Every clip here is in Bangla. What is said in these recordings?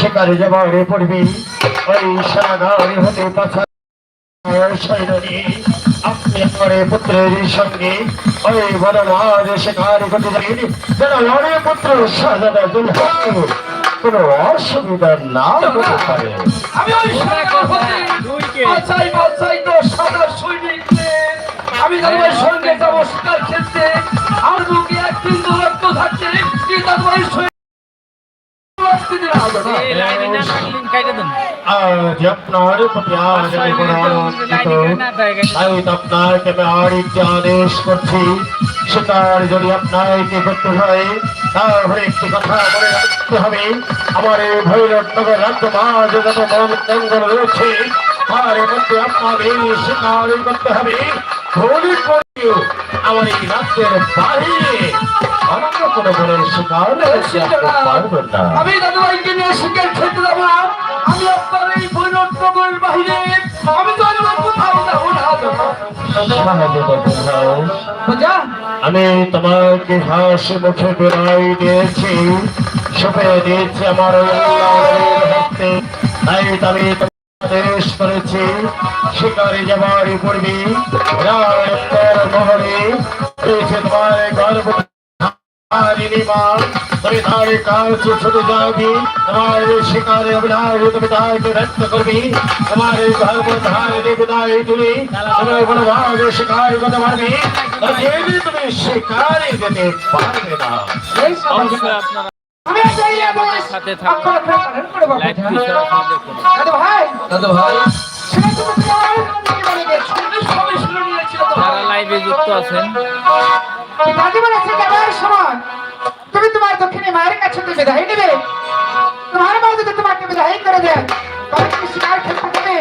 শিকারে যাবারে পড়বি ওই সারাগাড়ি হতে সৈনী আপনি আমার পুত্রের সঙ্গে ওই বড় মাঝ শিকার করতে যাবেন যেন লড়ে পুত্র সাজাদা দুলহান কোনো অসুবিধা না হতে পারে। আমি ওই হতে আপনার। আপনাকে আমি আর আদেশ করছি। শিকার যদি আপনাকে করতে হয় তাহলে একটি কথা মনে রাখতে হবে। আমার এই ভৈরব নগর রাজ্য মাঝে যত জঙ্গল রয়েছে। তার মধ্যে আপনাদের শিকার করতে হবে। আমার এই রাজ্যের বাহিরে। অন্য কোনো বনের শিকার করতে আপনি পারবেন না আমি দাদু ভাইকে নিয়ে যাব না আমি আপনার এই নগর বাহিরে আমি তো কোথাও যাব না আমি তোমাকে হাসি মুখে বেড়াই দিয়েছি সুপে দিয়েছি আমার হাতে তাই আমি আদেশ করেছি শিকারে যাবার পূর্বে মহরে রয়েছে তোমার গর্ব করবি। তোমার গর্ব ধারে বিদায় তুমি তুমি কোনো ভাগ শিকার করতে পারবি। তবে তুমি শিকারে যেতে পারবে না। অবশ্যই আপনারা আমি চাই এবং সাথে বাবা। লাইভ সরাসরি দেখুন। দাদু ভাই। দাদু ভাই। যারা লাইভে যুক্ত আছেন দাদি বলেছে যাবার সময় তুমি তোমার দক্ষিণে মায়ের কাছে তুমি বিদায় নেবে। তোমার মা যদি তোমাকে বিদায় করে দেয় তবে তুমি শিকার খেলতে দেবে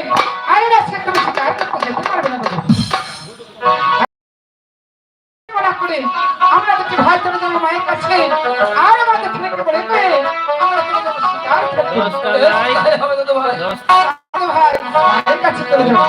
আর আজকে তুমি শিকার করতে পারবে না আমরা যদি ভাই চলে যাব মায়ের কাছে আর আমার দক্ষিণে বলে আমরা শিকার খেলতে। ভাই কাছে চলে যাব